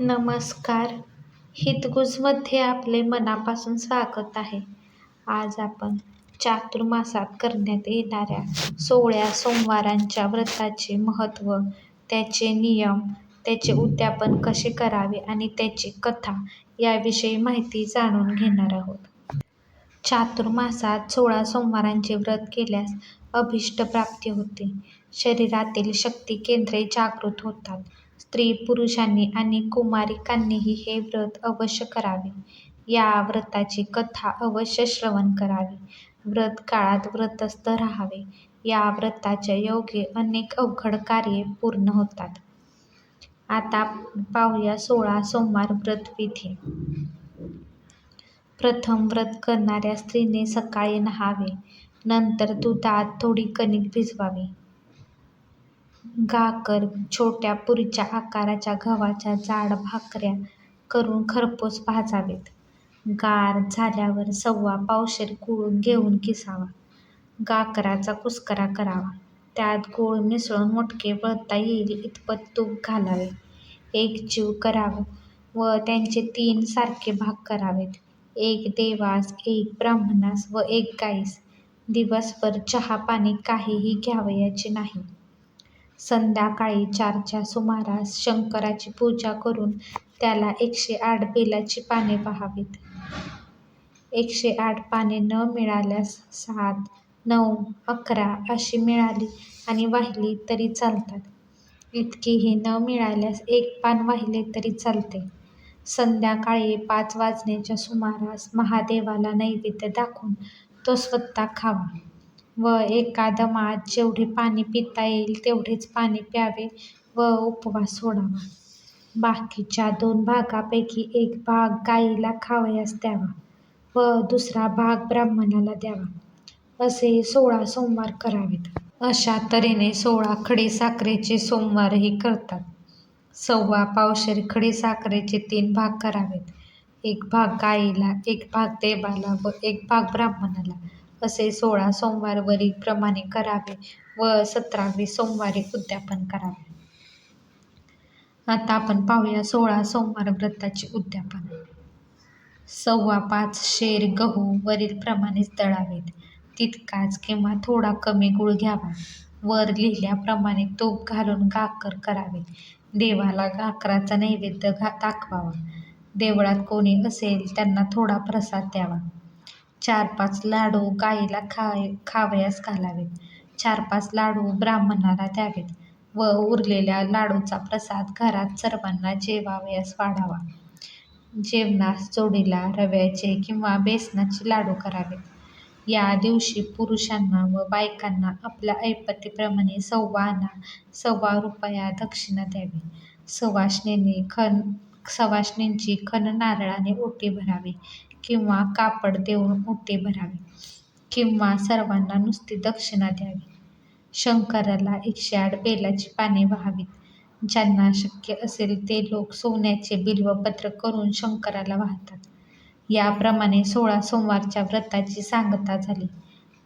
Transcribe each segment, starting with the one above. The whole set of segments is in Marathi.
नमस्कार. हितगुजमध्ये आपले मनापासून स्वागत आहे. आज आपण चातुर्मासात करण्यात येणाऱ्या सोळ्या सोमवारांच्या व्रताचे महत्त्व त्याचे नियम त्याचे उद्यापन कसे करावे आणि त्याची कथा याविषयी माहिती जाणून घेणार आहोत. चातुर्मासात सोळा सोमवारांचे व्रत केल्यास अभीष्ट प्राप्ती होते. शरीरातील शक्ती केंद्रे जागृत होतात. स्त्री पुरुषांनी आणि कुमारिकांनीही हे व्रत अवश्य करावे. या व्रताची कथा अवश्य श्रवण करावी. व्रत काळात व्रतस्थ राहावे. या व्रताच्या योगे अनेक अवघड कार्ये पूर्ण होतात. आता पाहूया सोळा सोमवार व्रतविधी. प्रथम व्रत करणाऱ्या स्त्रीने सकाळी नहावे. नंतर दुधात थोडी कणिक भिजवावी. गाकर छोट्या पुरीच्या आकाराच्या गव्हाच्या जाड भाकऱ्या करून खरपूस भाजावेत. गार झाल्यावर सव्वा पावशेर गूळ घेऊन किसावा. गाकराचा कुस्करा करावा. त्यात गूळ मिसळून मोडके वळता येईल इतपत तूप घालावे. एक जीव करावा व त्यांचे तीन सारखे भाग करावेत. एक देवास एक ब्राह्मणास व एक गाईस. दिवसभर चहा पाणी काहीही घ्यावयाचे नाही. संध्याकाळी चारच्या सुमारास शंकराची पूजा करून त्याला एकशे आठ बेलाची पाने वाहावीत एकशे आठ पाने न मिळाल्यास सात नऊ अकरा अशी मिळाली आणि वाहिली तरी चालतात. इतकीही न मिळाल्यास एक पान वाहिले तरी चालते. संध्याकाळी पाच वाजण्याच्या सुमारास महादेवाला नैवेद्य दाखवून तो स्वतः खावा. व एका दमात जेवढे पाणी पिता येईल तेवढेच पाणी प्यावे व उपवास सोडावा. बाकीच्या दोन भागापैकी एक भाग गाईला खावयास द्यावा व दुसरा भाग ब्राह्मणाला द्यावा असे सोळा सोमवार करावेत. अशा तऱ्हेने सोळा खडीसाखरेचे सोमवारही करतात. सव्वा पावशेर खडीसाखरेचे तीन भाग करावेत. एक भाग गाईला एक भाग देवाला व एक भाग ब्राह्मणाला. असे सोळा सोमवारवरीलप्रमाणे करावे व सतरावे सोमवारी उद्यापन करावे. आता आपण पाहूया सोळा सोमवार व्रताचे उद्यापन. सव्वा पाच शेर गहू वरीलप्रमाणेच दळावेत. तितकाच किंवा थोडा कमी गुळ घ्यावा. वर लिहिल्याप्रमाणे तूप घालून गाकर करावे. देवाला गाकराचा नैवेद्य घा दाखवावा. देवळात कोणी असेल त्यांना थोडा प्रसाद द्यावा. चार पाच लाडू गाईला खाय खावयास घालावेत. चार पाच लाडू ब्राह्मणाला द्यावेत व उरलेल्या लाडूचा प्रसाद घरात सर्वांना जेवावयास वाढावा. जेवणास जोडीला रव्याचे किंवा बेसनाचे लाडू करावेत. या दिवशी पुरुषांना व बायकांना आपल्या ऐपतीप्रमाणे सव्वा आना सव्वा रुपया दक्षिणा द्यावी. सवाष्णींनी खण सवाष्णींची खण नारळाने ओटी भरावी. किंवा कापड देऊन ओटे भरावे किंवा सर्वांना नुसती दक्षिणा द्यावी. शंकराला एकशे आठ बेलाची पाने वाहावीत. ज्यांना शक्य असेल ते लोक सोन्याचे बिल्वपत्र करून शंकराला वाहतात. याप्रमाणे सोळा सोमवारच्या व्रताची सांगता झाली.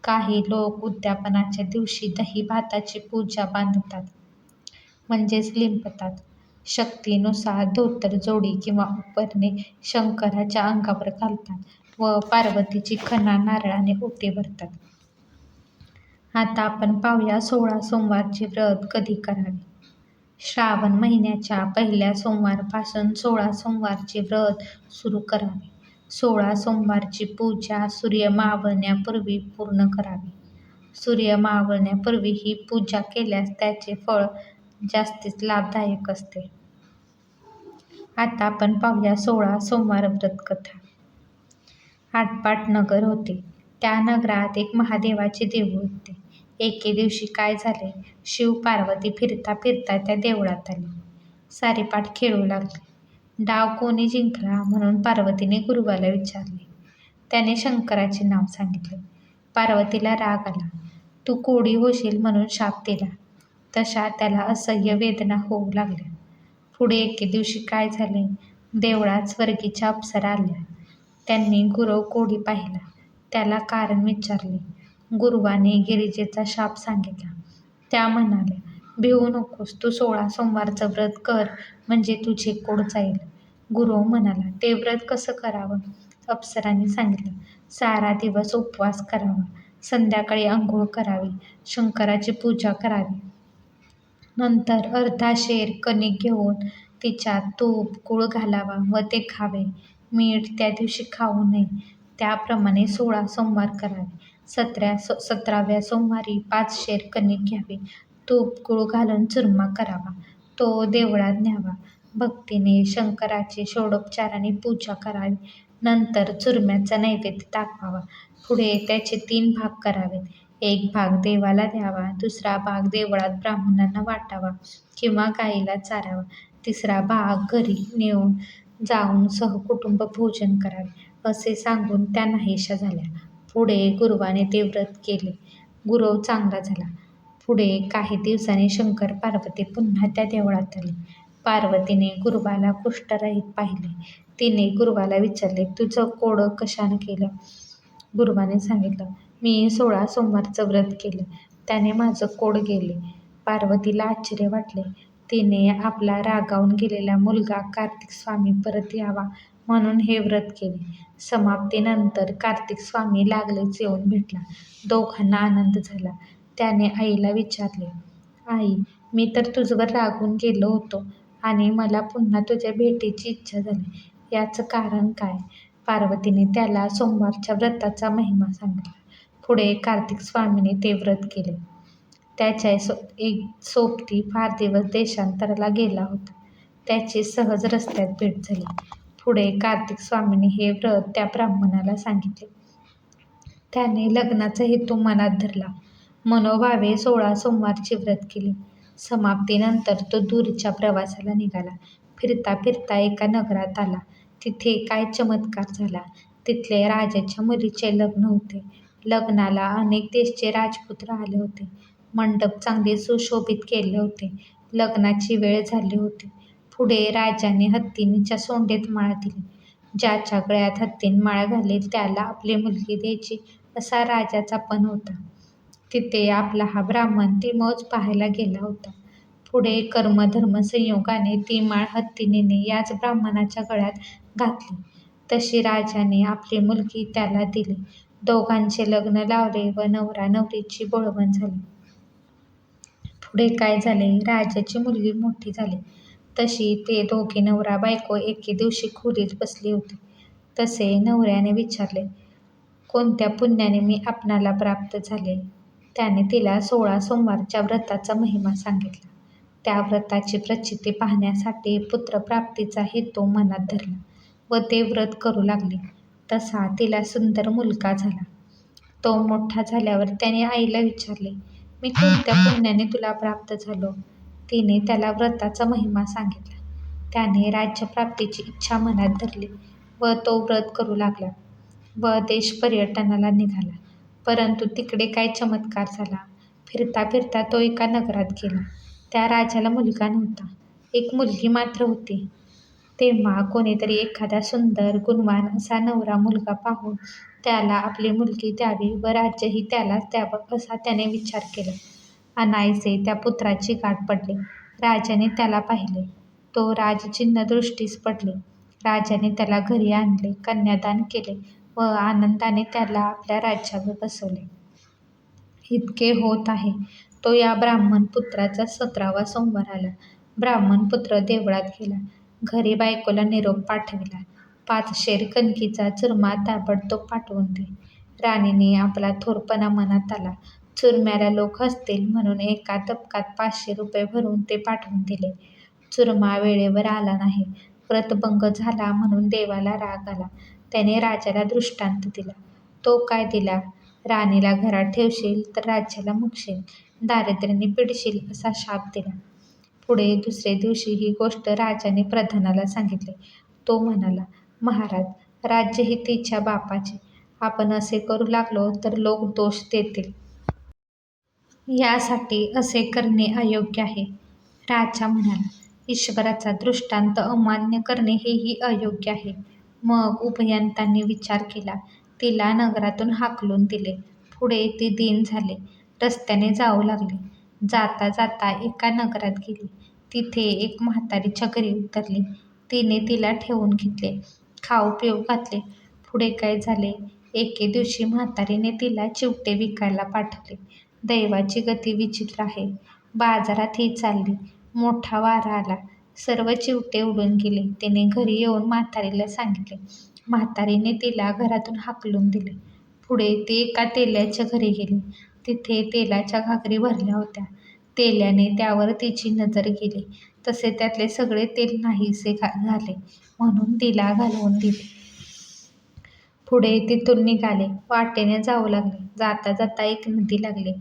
काही लोक उद्यापनाच्या दिवशी दही भाताची पूजा बांधतात. म्हणजेच लिंपतात. शक्तीनुसार धोतर जोडी किंवा उपरणे शंकराच्या अंगावर घालतात व पार्वतीची खणा नारळाने ओटी भरतात. आता आपण पाहूया सोळा सोमवारचे व्रत कधी करावे? श्रावण महिन्याच्या पहिल्या सोमवारपासून सोळा सोमवारचे व्रत सुरू करावे. सोळा सोमवारची पूजा सूर्य मावळण्यापूर्वी पूर्ण करावी. सूर्य मावळण्यापूर्वी ही पूजा केल्यास त्याचे फळ जास्तीच लाभदायक असते. आता आपण पाहूया सोळा सोमवार व्रत कथा आटपाट नगर होते. त्या नगरात एक महादेवाचे देऊळ होते. एके दिवशी काय झाले? शिव पार्वती फिरता फिरता त्या देवळात आली. सारेपाठ खेळू लागले. डाव कोणी जिंकला म्हणून पार्वतीने गुरुवाला विचारले. त्याने शंकराचे नाव सांगितले. पार्वतीला राग आला. तू कोडी होशील म्हणून शाप दिला. तशा त्याला असह्य वेदना होऊ लागल्या. पुढे एके दिवशी काय झाले? देवळात स्वर्गीच्या अप्सरा आल्या. त्यांनी गुरव कोडी पाहिला. त्याला कारण विचारले. गुरुवाने गिरिजेचा शाप सांगितला. त्या म्हणाल्या भिवू नकोस तू सोळा सोमवारचं व्रत कर म्हणजे तुझे कोड जाईल. गुरु म्हणाला ते व्रत कसं करावं? अप्सरांनी सांगितलं सारा दिवस उपवास करावा. संध्याकाळी आंघोळ करावी. शंकराची पूजा करावी. नंतर अर्धा शेर कणिक घेऊन तिच्यात तूप गूळ घालावा व ते खावे. मीठ त्या दिवशी खाऊ नये. त्याप्रमाणे सोळा सोमवार करावे. सतरा सतराव्या सोमवारी पाच शेर कणिक घ्यावे. तूप गूळ घालून चुरमा करावा. तो देवळात न्यावा. भक्तीने शंकराची षोडोपचाराने पूजा करावी. नंतर चुरम्याचा नैवेद्य दाखवावा. पुढे त्याचे तीन भाग करावेत. एक भाग देवाला द्यावा दुसरा भाग देवळात ब्राह्मणांना वाटावा किंवा गाईला चारावा तिसरा भाग घरी नेऊन जाऊन सहकुटुंब भोजन करावे असे सांगून त्या नाहीशा झाल्या. पुढे गुरुवाने ते व्रत केले. गुरव चांगला झाला. पुढे काही दिवसांनी शंकर पार्वती पुन्हा त्या देवळात आली. पार्वतीने गुरुवाला कुष्ठरहित पाहिले. तिने गुरुवाला विचारले तुझं कोडं कशानं केलं? गुरुवाने सांगितलं मी सोळा सोमवारचं व्रत केलं. त्याने माझं कोड गेले. पार्वतीला आश्चर्य वाटले. तिने आपला रागावून गेलेला मुलगा कार्तिक स्वामी परत यावा म्हणून हे व्रत केले. समाप्तीनंतर कार्तिक स्वामी लागलेच येऊन भेटला. दोघांना आनंद झाला. त्याने आईला विचारले आई मी तर तुझवर रागून गेलो होतो आणि मला पुन्हा तुझ्या भेटीची इच्छा झाली. याचं कारण काय? पार्वतीने त्याला सोमवारच्या व्रताचा महिमा सांगितला. पुढे कार्तिक स्वामीने ते व्रत केले. त्याच्या सो एक सोबती फार दिवस देशांतराला गेला होता. त्याची सहज रस्त्यात भेट झाली. पुढे कार्तिक स्वामीने हे व्रत त्या ब्राह्मणाला सांगितले. त्याने लग्नाचा हेतू मनात धरला. मनोभावे सोळा सोमवारचे व्रत केले. समाप्तीनंतर तो दूरच्या प्रवासाला निघाला. फिरता फिरता एका नगरात आला. तिथे काय चमत्कार झाला? तिथले राजाच्या मुलीचे लग्न होते. लग्नाला अनेक देशचे राजपुत्र आले होते. मंडप चांगले सुशोभित केले होते. लग्नाची वेळ झाली होती. पुढे राजाने हत्तीनीच्या सोंडेत माळ दिली. ज्याच्या गळ्यात हत्तीन माळ घाली त्याला आपली मुलगी द्यायची असा राजाचा पण होता. तिथे आपला हा ब्राह्मण ती मौज पाहायला गेला होता. पुढे कर्मधर्म संयोगाने ती माळ हत्तीने याच ब्राह्मणाच्या गळ्यात घातली. तशी राजाने आपली मुलगी त्याला दिली. दोघांचे लग्न लावले व नवरा नवरीची बोळवण झाली. पुढे काय झाले? राजाची मुलगी मोठी झाली. तशी ते दोघे नवरा बायको एके दिवशी खोलीत बसली होती. तसे नवऱ्याने विचारले कोणत्या पुण्याने मी आपणाला प्राप्त झाले? त्याने तिला सोळा सोमवारच्या व्रताचा महिमा सांगितला. त्या व्रताची प्रचिती पाहण्यासाठी पुत्रप्राप्तीचा हेतू मनात धरला व ते व्रत करू लागले. तसा तिला सुंदर मुलगा झाला. तो मोठा झाल्यावर त्याने आईला विचारले मी कोणत्या पुण्याने तुला प्राप्त झालो? तिने त्याला व्रताचा महिमा सांगितला. त्याने राज्यप्राप्तीची इच्छा मनात धरली व तो व्रत करू लागला व देश पर्यटनाला निघाला. परंतु तिकडे काय चमत्कार झाला? फिरता फिरता तो एका नगरात गेला. त्या राजाला मुलगा नव्हता. एक मुलगी मात्र होती. तेव्हा कोणीतरी एखादा सुंदर गुणवान असा नवरा मुलगा पाहून त्याला आपली मुलगी द्यावी व राज्यही त्यालाच द्यावं असा त्याने विचार केला. अनायसे त्या पुत्राची गाठ पडली. राजाने त्याला पाहिले. तो राजचिन्ह दृष्टीस पडले. राजाने त्याला घरी आणले कन्यादान केले व आनंदाने त्याला आपल्या राज्यावर बसवले. इतके होत आहे. तो या ब्राह्मण पुत्राचा सतरावा सोमवार आला. ब्राह्मण पुत्र देवळात गेला. घरी बायकोला निरोप पाठविला. पाच शेर कणकीचा चुरमा ताबडतोब पाठवून दे. राणीने आपला थोरपणा मनात आला. चुरम्याला लोक हसतील म्हणून एका तबकात पाचशे रुपये भरून ते पाठवून दिले. चुरमा वेळेवर आला नाही. व्रतभंग झाला म्हणून देवाला राग आला. त्याने राजाला दृष्टांत दिला. तो काय दिला? राणीला घरात ठेवशील तर राज्याला मुकशील. दारिद्र्याने पिडशील असा शाप दिला. पुढे दुसरे दिवशी ही गोष्ट राजाने प्रधानाला सांगितली. तो म्हणाला महाराज राज्य ही तिच्या बापाचे. आपण असे करू लागलो तर लोक दोष देतील. यासाठी असे करणे अयोग्य आहे. राजा म्हणाला ईश्वराचा दृष्टांत अमान्य करणे हेही अयोग्य आहे. मग उभयंतांनी विचार केला. तिला नगरातून हाकलून दिले. पुढे ती दिन झाले. रस्त्याने जाऊ लागले. जाता जाता एका नगरात गेली. तिथे एक म्हातारीच्या घरी उतरली. तिने तिला ठेवून घेतले. खाऊ पिऊ घातले. पुढे काय झाले? एके दिवशी म्हातारीने तिला चिवटे विकायला पाठवले. दैवाची गती विचित्र आहे. बाजारात ही चालली. मोठा वारा आला. सर्व चिवटे उडून गेले. तिने घरी येऊन म्हातारीला सांगितले. म्हातारीने तिला घरातून हाकलून दिले. पुढे ती एका तेल्याच्या घरी गेली. तिथे तेलाच्या घागरी भरल्या होत्या. तेल्याने त्यावर तिची नजर गेली तसे त्यातले सगळे तेल नाहीसे झाले म्हणून तिला घालवून दिले. पुढे तिथून निघाले. वाटेने जाऊ लागले. जाता जाता एक नदी लागली.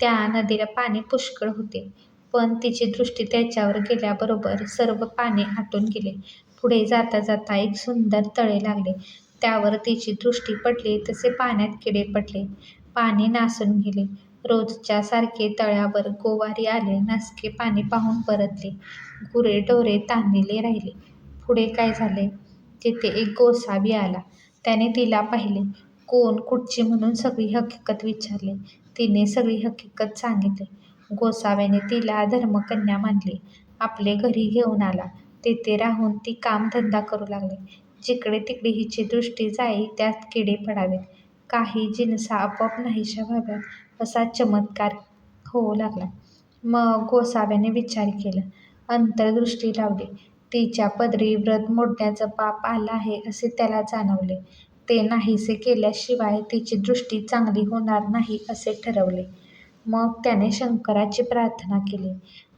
त्या नदीला पाणी पुष्कळ होते. पण तिची दृष्टी त्याच्यावर गेल्याबरोबर सर्व पाणी आटून गेले. पुढे जाता जाता एक सुंदर तळे लागले. त्यावर तिची दृष्टी पडली तसे पाण्यात किडे पडले. पाणी नासून गेले. रोजच्या सारखे तळ्यावर गोवारी आले. नसके पाणी पाहून परतले. गुरेढोरे तान्हिले राहिले. पुढे काय झाले? तिथे एक गोसावी आला. त्याने तिला पाहिले. कोण, कुठची म्हणून सगळी हकीकत विचारली. तिने सगळी हकीकत सांगितली. गोसाव्याने तिला धर्मकन्या मानली. आपले घरी घेऊन आला. तिथे राहून ती काम धंदा करू लागली. जिकडे तिकडे हिची दृष्टी जाई त्यात किडे पडावेत. काही जिनसा आपोआप नाहीशा व्हाव्यात असा चमत्कार होऊ लागला. मग गोसाव्याने विचार केला. अंतर्दृष्टी लावली. तिच्या पदरी व्रत मोडण्याचं पाप आलं आहे असे त्याला जाणवले. ते नाहीसे केल्याशिवाय तिची दृष्टी चांगली होणार नाही असे ठरवले. मग त्याने शंकराची प्रार्थना केली.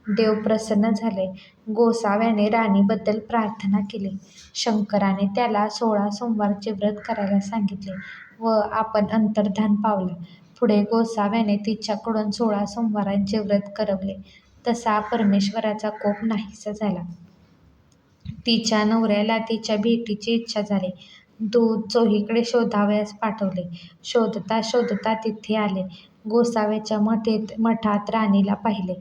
देव प्रसन्न झाले. गोसाव्याने राणीबद्दल प्रार्थना केली. शंकराने त्याला सोळा सोमवारचे व्रत करायला सांगितले व आपण अंतर्धान पावला पुढे गोसाव्याने तिच्याकडून सोळा सोमवारांचे व्रत करवले तसा परमेश्वराचा कोप नाहीसा झाला. तिच्या नवऱ्याला तिच्या भेटीची इच्छा झाली. दूध चोहीकडे शोधावयास पाठवले. शोधता शोधता तिथे आले. गोसाव्याच्या मठेत मठात राणीला पाहिले.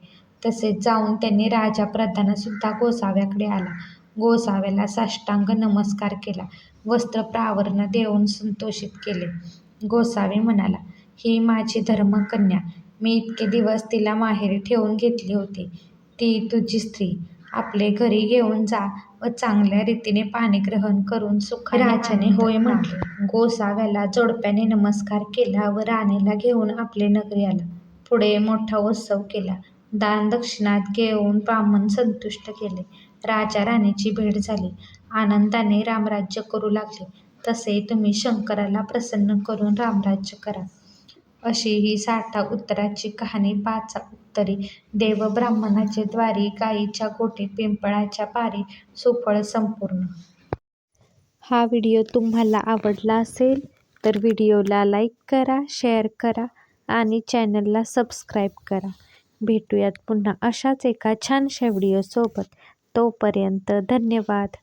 तसेच जाऊन त्यांनी राजा प्रधानसुद्धा गोसाव्याकडे आला. गोसाव्याला साष्टांग नमस्कार केला. वस्त्रप्रावरण देऊन संतोषित केले. गोसावी म्हणाला, ही माझी धर्मकन्या. मी इतके दिवस तिला माहेरी ठेवून घेतली होती. ती तुझी स्त्री. आपले घरी घेऊन जा व चांगल्या रीतीने पाणीग्रहण करून सुखाने राजाने होय म्हटले. गोसाव्याला जोडप्याने नमस्कार केला व राणीला घेऊन आपले नगरी आला. पुढे मोठा उत्सव केला. दान घेऊन ब्राह्मण संतुष्ट केले. राजा राणीची भेट झाली. आनंदाने रामराज्य करू लागले. तसे तुम्ही शंकराला प्रसन्न करून रामराज्य करा. अशी ही साठा उत्तराची कहाणी पाचा उत्तरी देव ब्राह्मणाचे द्वारी गाईच्या गोटी पिंपळाच्या पारी सुफळ संपूर्ण. हा व्हिडिओ तुम्हाला आवडला असेल तर व्हिडिओला लाईक करा, शेअर करा आणि चॅनलला सबस्क्राईब करा. भेटूयात पुन्हा अशाच एका छानशा व्हिडिओसोबत. तोपर्यंत धन्यवाद.